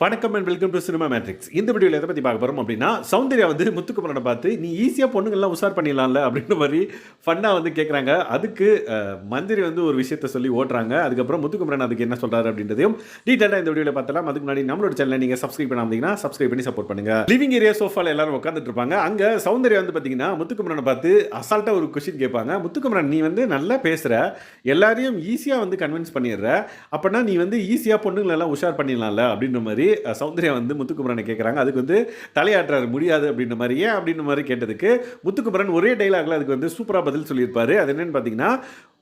வணக்கம் and welcome to cinema matrix இந்த வீடியோவில் எதை பற்றி பார்க்க போகிறோம் அப்படின்னா சௌந்தர்யா வந்து முத்துக்குமரனை பார்த்து நீ ஈஸியாக பொண்ணுங்கள்லாம் உஷார் பண்ணிடலாம்ல அப்படின்ற மாதிரி ஃபன்னாக வந்து கேட்குறாங்க அதுக்கு மந்திரி வந்து ஒரு விஷயத்த சொல்லி ஓட்டுறாங்க. அதுக்கப்புறம் முத்துக்குமரன் அதுக்கு என்ன சொல்கிறாரு அப்படின்றதையும் டீட்டெயிலாக இந்த வீடியோவில் பார்த்தலாம் அதுக்கு முன்னாடி நம்மளோட சேனலை நீங்கள் சப்ஸ்கிரைப் பண்ணாமதிங்கன்னா சப்ஸ்கிரைப் பண்ணி சப்போர்ட் பண்ணுங்க. லிவிங் ஏரியா சோஃபாவில் எல்லாரும் உட்காந்துட்டு இருப்பாங்க. அங்கே சௌந்தர்யா வந்து பார்த்தீங்கன்னா முத்துக்குமரனை பார்த்து அசால்ட்டாக ஒரு கொஷின் கேட்பாங்க. முத்துக்குமரன் நீ வந்து நல்லா பேசுகிற எல்லாரையும் ஈஸியாக வந்து கன்வின்ஸ் பண்ணிடுற. அப்படின்னா நீ வந்து ஈஸியாக பொண்ணுங்களெல்லாம் உஷார் பண்ணிடலாம்ல அப்படின்ற மாதிரி அஹ், சௌந்தர்யா வந்து முத்துக்குமரனை கேட்குறாங்க அதுக்கு வந்து தலையாட்டுறாரு முடியாது அப்படின்ற மாதிரி. ஏன் அப்படின்ற மாதிரி கேட்டதுக்கு முத்துக்குமரன் ஒரே டைலாகில் அதுக்கு வந்து சூப்பராக பதில் சொல்லியிருப்பார். அது என்னென்னு பார்த்தீங்கன்னா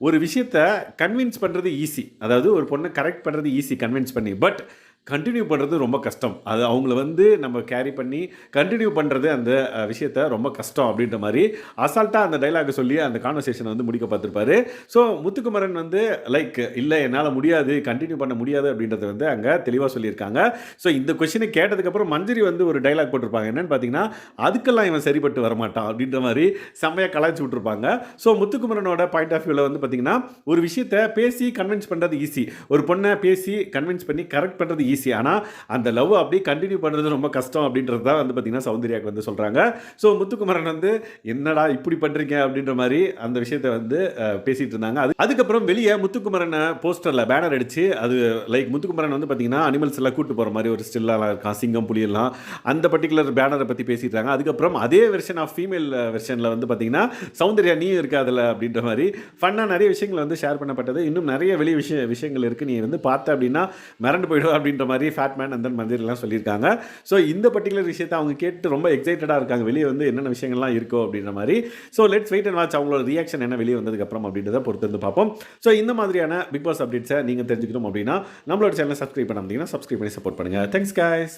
ஒரு விஷயத்த கன்வின்ஸ் பண்ணுறது ஈஸி அதாவது ஒரு பொண்ணை கரெக்ட் பண்ணுறது ஈஸி கன்வின்ஸ் பண்ணி. பட் கண்டினியூ பண்ணுறது ரொம்ப கஷ்டம். அது அவங்கள வந்து நம்ம கேரி பண்ணி கண்டினியூ பண்ணுறது அந்த விஷயத்த ரொம்ப கஷ்டம் அப்படின்ற மாதிரி அசால்ட்டாக அந்த டைலாக் சொல்லி அந்த கான்வர்சேஷனை வந்து முடிக்க பார்த்துருப்பாரு. ஸோ முத்துக்குமரன் வந்து லைக் இல்லை என்னால் முடியாது கண்டினியூ பண்ண முடியாது அப்படின்றத வந்து அங்கே தெளிவாக சொல்லியிருக்காங்க. ஸோ இந்த கொஷினை கேட்டதுக்கப்புறம் மஞ்சரி வந்து ஒரு டைலாக் போட்டிருப்பாங்க. என்னென்னு பார்த்தீங்கன்னா அதுக்கெல்லாம் இவன் சரிப்பட்டு வரமாட்டான் அப்படின்ற மாதிரி செம்மையாக கலாய்ச்சி விட்ருப்பாங்க ஸோ முத்துக்குமரனோட பாயிண்ட் ஆஃப் வியூவில் வந்து பார்த்தீங்கன்னா ஒரு விஷயத்தை பேசி கன்வின்ஸ் பண்ணுறது ஈஸி ஒரு பொண்ணை பேசி கன்வின்ஸ் பண்ணி கரெக்ட் பண்ணுறது ஈஸி ஆனால் அந்த லவ் அப்படியே கண்டினியூ பண்ணுறது ரொம்ப கஷ்டம் அப்படின்றது தான் வந்து பார்த்தீங்கன்னா சௌந்தர்யாக்கு வந்து சொல்கிறாங்க ஸோ முத்துக்குமரன் வந்து என்னடா இப்படி பண்ணுறீங்க அப்படின்ற மாதிரி அந்த விஷயத்தை வந்து பேசிகிட்டு இருந்தாங்க. அது அதுக்கப்புறம் வெளியே முத்துக்குமரனை போஸ்டரில் பேனர் அடித்து அது லைக் முத்துக்குமரன் வந்து பார்த்திங்கன்னா அனிமல்ஸ் எல்லாம் கூட்டு போகிற மாதிரி ஒரு ஸ்டில்லாம் இருக்கான். சிங்கம் புலியெல்லாம் அந்த பர்டிகுலர் பேனரை பற்றி பேசிட்டாங்க இருக்காங்க. அதுக்கப்புறம் அதே வெர்ஷன் ஆஃப் ஃபீமேல் வெர்ஷனில் வந்து பார்த்தீங்கன்னா சௌந்தர்யா நீ இருக்காதில்ல அப்படின்ற மாதிரி ஃபன்னாக நிறைய விஷயங்கள் வந்து ஷேர் பண்ணப்பட்டது. இன்னும் நிறைய வெளி விஷய விஷயங்கள் இருக்குது நீ வந்து பார்த்த அப்படின்னா மிரண்டு போயிடும் அப்படின்ற மாதிரி ஃபேட் மேன் அந்த மந்திரிலாம் சொல்லியிருக்காங்க. ஸோ இந்த பர்டிகுலர் விஷயத்தை அவங்க கேட்டு ரொம்ப எக்ஸைட்டடாக இருக்காங்க. வெளியே வந்து என்னென்ன விஷயங்கள்லாம் இருக்கோ அப்படின்ற மாதிரி. So let's wait and watch அவங்களோட ரியாக்ஷன் என்ன வெளியே வந்ததுக்கப்புறம் அப்படின்றத பொறுத்து வந்து பார்ப்போம். ஸோ இந்த மாதிரியான பிக் பாஸ் அப்டேட்ஸை நீங்கள் தெரிஞ்சுக்கணும் அப்படின்னா நம்மளோட சேனலை சப்ஸ்கிரைப் பண்ணாமீங்கன்னா சப்ஸ்கிரைப் பண்ணி சப்போர்ட் பண்ணுங்கள் தேங்க்ஸ் guys.